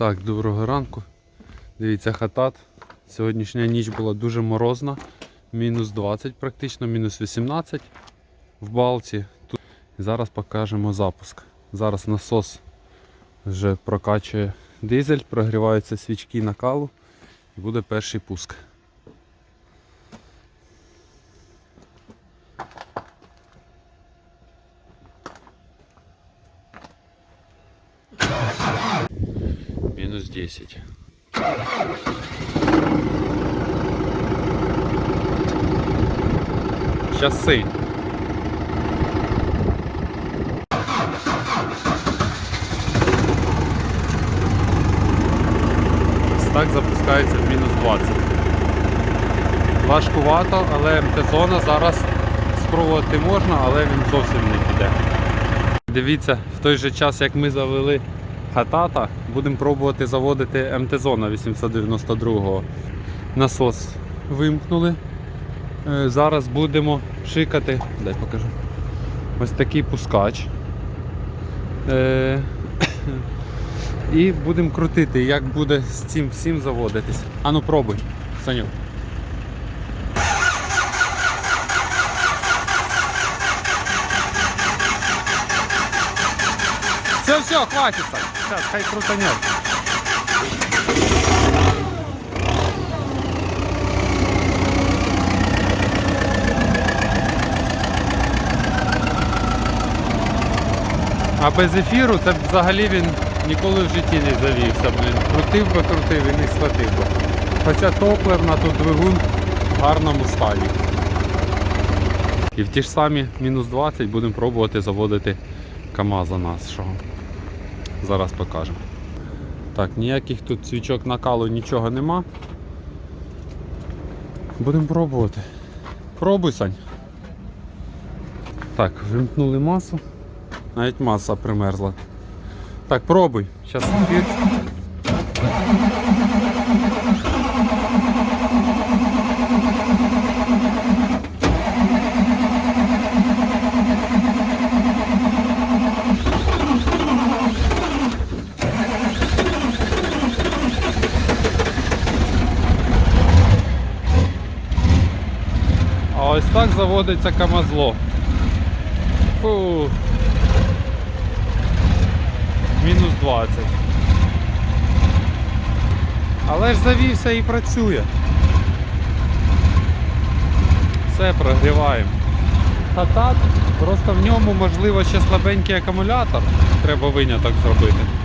Так, доброго ранку. Дивіться, хатат. Сьогоднішня ніч була дуже морозна. Мінус 20 практично, мінус 18 в балці. Тут... Зараз покажемо запуск. Зараз насос вже прокачує дизель, прогріваються свічки накалу і буде перший пуск. Мінус 10. Часи. Так запускається в мінус 20. Важкувато, але МТ-зона зараз спробувати можна, але він зовсім не піде. Дивіться, в той же час, як ми завели хатата, будемо пробувати заводити МТ-зона 892-го. Насос вимкнули. Е, Зараз будемо шикати. Дай покажу. Ось такий пускач. Е, І будемо крутити, як буде з цим всім заводитись. Ану пробуй, Саню. Все, все, хватит. Сейчас, хай крутанет. А без ефіру це взагалі він ніколи в житті не завівся. Блін. Крутив би крутив і не схватив би. Хоча топливна тут двигун в гарному стані. І в ті ж самі мінус 20 будемо пробувати заводити КАМАЗа нашого. Зараз покажемо. Так, ніяких тут свічок накалу нічого нема. Будемо пробувати. Пробуй, Сань. Так, вимкнули масу. Навіть маса примерзла. Так, пробуй. Зараз ось так заводиться камазло. Фу. Мінус 20. Але ж завівся і працює. Все, прогріваємо. Хатат, просто в ньому можливо ще слабенький акумулятор. Треба виняток зробити.